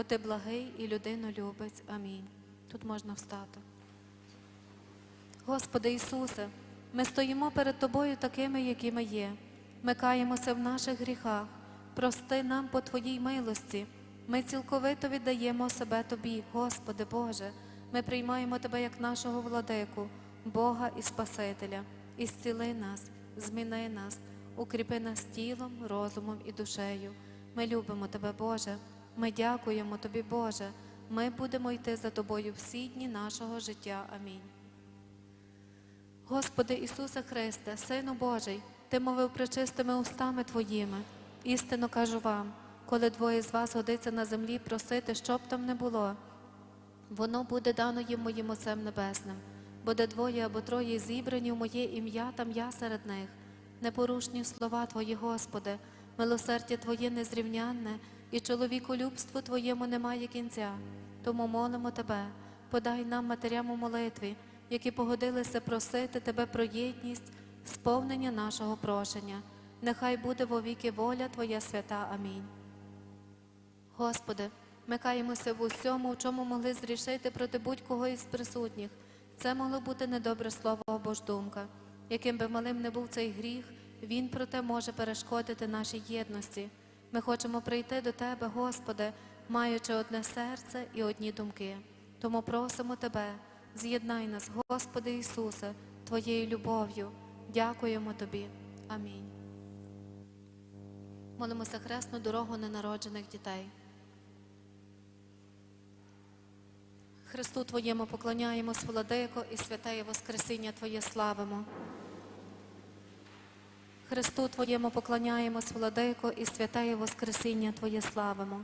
бо ти благий і людину любець. Амінь. Тут можна встати. Господи Ісусе, ми стоїмо перед Тобою такими, які ми є. Ми каємося в наших гріхах. Прости нам по Твоїй милості. Ми цілковито віддаємо себе Тобі, Господи Боже. Ми приймаємо Тебе як нашого владику, Бога і Спасителя. Ісціли нас, зміни нас, укріпи нас тілом, розумом і душею. Ми любимо Тебе, Боже. Ми дякуємо Тобі, Боже. Ми будемо йти за Тобою всі дні нашого життя. Амінь. Господи Ісусе Христе, Сину Божий, Ти мовив пречистими устами Твоїми. Істинно кажу вам, коли двоє з вас годиться на землі просити, що б там не було, воно буде дано їм моїм Отцем Небесним. Буде двоє або троє зібрані в моє ім'я, там я серед них. Непорушні слова Твої, Господи, милосердя Твоє незрівнянне, і чоловіколюбству Твоєму немає кінця. Тому молимо Тебе, подай нам матерям у молитві, які погодилися просити Тебе про єдність, сповнення нашого прошення. Нехай буде вовіки воля Твоя свята. Амінь. Господи, ми каємося в усьому, в чому могли зрішити проти будь-кого із присутніх. Це могло бути недобре слово або ж думка. Яким би малим не був цей гріх, він проте може перешкодити нашій єдності. Ми хочемо прийти до Тебе, Господи, маючи одне серце і одні думки. Тому просимо Тебе, з'єднай нас, Господи Ісусе, Твоєю любов'ю. Дякуємо Тобі. Амінь. Молимося хресну дорогу ненароджених дітей. Христу Твоєму поклоняємось, владико, і святеє Воскресіння Твоє славимо. Христу Твоєму поклоняємось, владико, і святеє Воскресіння Твоє славимо.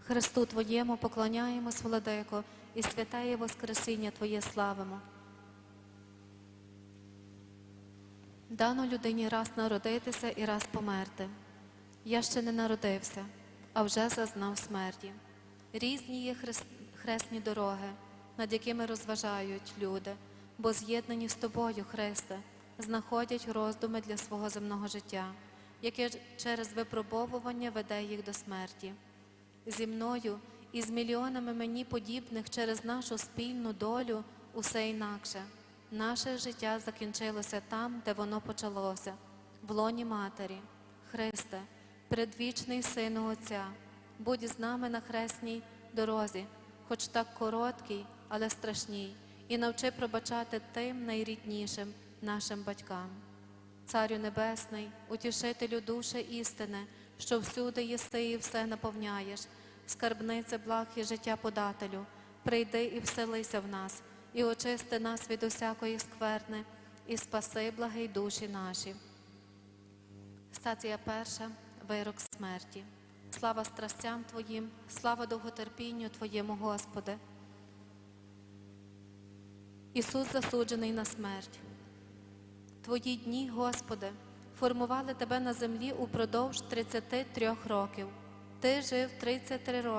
Христу Твоєму поклоняємось, владико, і святеє Воскресіння Твоє славимо. Дано людині раз народитися і раз померти. Я ще не народився, а вже зазнав смерті. Різні є хресні дороги, над якими розважають люди, бо з'єднані з тобою, Христе, знаходять роздуми для свого земного життя, яке через випробовування веде їх до смерті. Зі мною і з мільйонами мені подібних через нашу спільну долю усе інакше. Наше життя закінчилося там, де воно почалося, в лоні матері. Христе, предвічний Сину Отця, будь з нами на хресній дорозі, хоч так короткій, але страшній, і навчи пробачати тим найріднішим нашим батькам. Царю Небесний, утішителю душі істини, що всюди єси і все наповняєш, скарбнице благ і життя подателю, прийди і вселися в нас, і очисти нас від усякої скверни, і спаси благий душі наші. Стація перша вирок смерті. Слава страстям Твоїм, слава довготерпінню Твоєму, Господи. Ісус засуджений на смерть. Твої дні, Господи, формували Тебе на землі упродовж 33 років. Ти жив 33 роки.